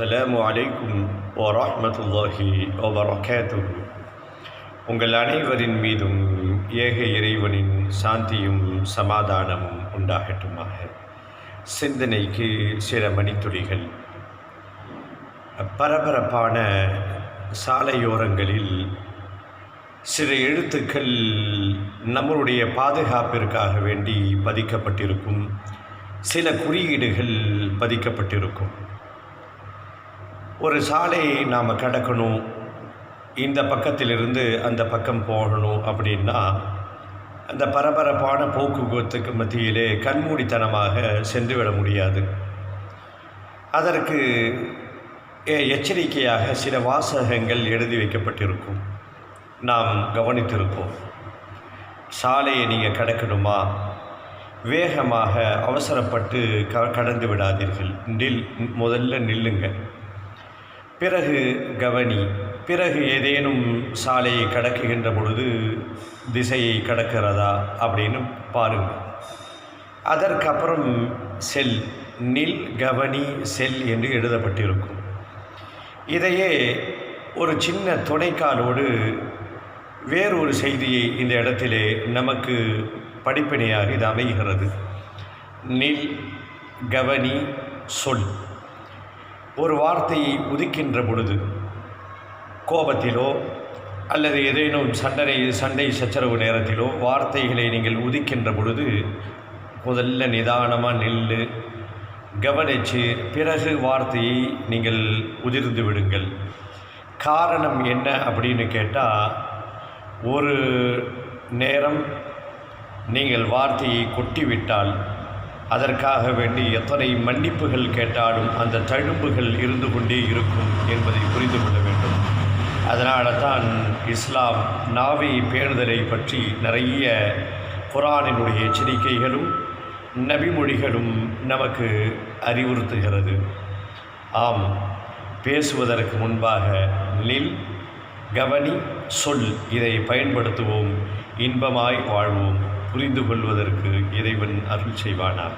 அஸ்ஸலாமு அலைக்கும் வரமத்துல்லாஹி வபரகாத்துஹு உங்கள் அனைவரின் மீதும் ஏக இறைவனின் சாந்தியும் சமாதானமும் உண்டாகட்டுமாக. சிந்தனைக்கு சில மணித்துளிகள். பரபரப்பான சாலையோரங்களில் சில எழுத்துக்கள் நம்மளுடைய பாதுகாப்பிற்காக வேண்டி பதிக்கப்பட்டிருக்கும். சில குறியீடுகள் பதிக்கப்பட்டிருக்கும். ஒரு சாலையை நாம் கடக்கணும். இந்த பக்கத்திலிருந்து அந்த பக்கம் போகணும் அப்படின்னா அந்த பரபரப்பான போக்குவரத்துக்கு மத்தியிலே கண்மூடித்தனமாக சென்றுவிட முடியாது. அதற்கு எச்சரிக்கையாக சில வாசகங்கள் எழுதி வைக்கப்பட்டிருக்கும். நாம் கவனித்திருப்போம். சாலையை நீங்கள் கடக்கணுமா? வேகமாக அவசரப்பட்டு க கடந்து விடாதீர்கள். நில் முதல்ல நில்லுங்கள் பிறகு கவனி பிறகு ஏதேனும் சாலையை கடக்குகின்ற பொழுது திசையை கடக்கிறதா அப்படின்னு பாருங்கள். அதற்கப்புறம் செல் நில் கவனி செல் என்று எழுதப்பட்டிருக்கும். இதையே ஒரு சின்ன துணைக்காலோடு வேறொரு செய்தியை இந்த இடத்திலே நமக்கு படிப்பினையாக இது அமைகிறது. நில் கவனி சொல். ஒரு வார்த்தையை உதிக்கின்ற பொழுது கோபத்திலோ அல்லது ஏதேனும் சண்டனை சண்டை சச்சரவு நேரத்திலோ வார்த்தைகளை நீங்கள் உதிக்கின்ற பொழுது முதல்ல நிதானமாக நில்லு கவனித்து பிறகு வார்த்தையை நீங்கள் உதிர்ந்து விடுங்கள். காரணம் என்ன அப்படின்னு கேட்டால் ஒரு நேரம் நீங்கள் வார்த்தையை கொட்டிவிட்டால் அதற்காக வேண்டி எத்தனை மன்னிப்புகள் கேட்டாலும் அந்த தழும்புகள் இருந்து கொண்டே இருக்கும் என்பதை புரிந்து கொள்ள வேண்டும். அதனால தான் இஸ்லாம் நாவை பேணுதலை பற்றி நிறைய குரானினுடைய எச்சரிக்கைகளும் நபிமொழிகளும் நமக்கு அறிவுறுத்துகிறது. ஆம் பேசுவதற்கு முன்பாக நில் கவனி சொல் இதை பயன்படுத்துவோம் இன்பமாய் வாழ்வோம். புரிந்து கொள்வதற்கு இறைவன் அருள் செய்வானாக.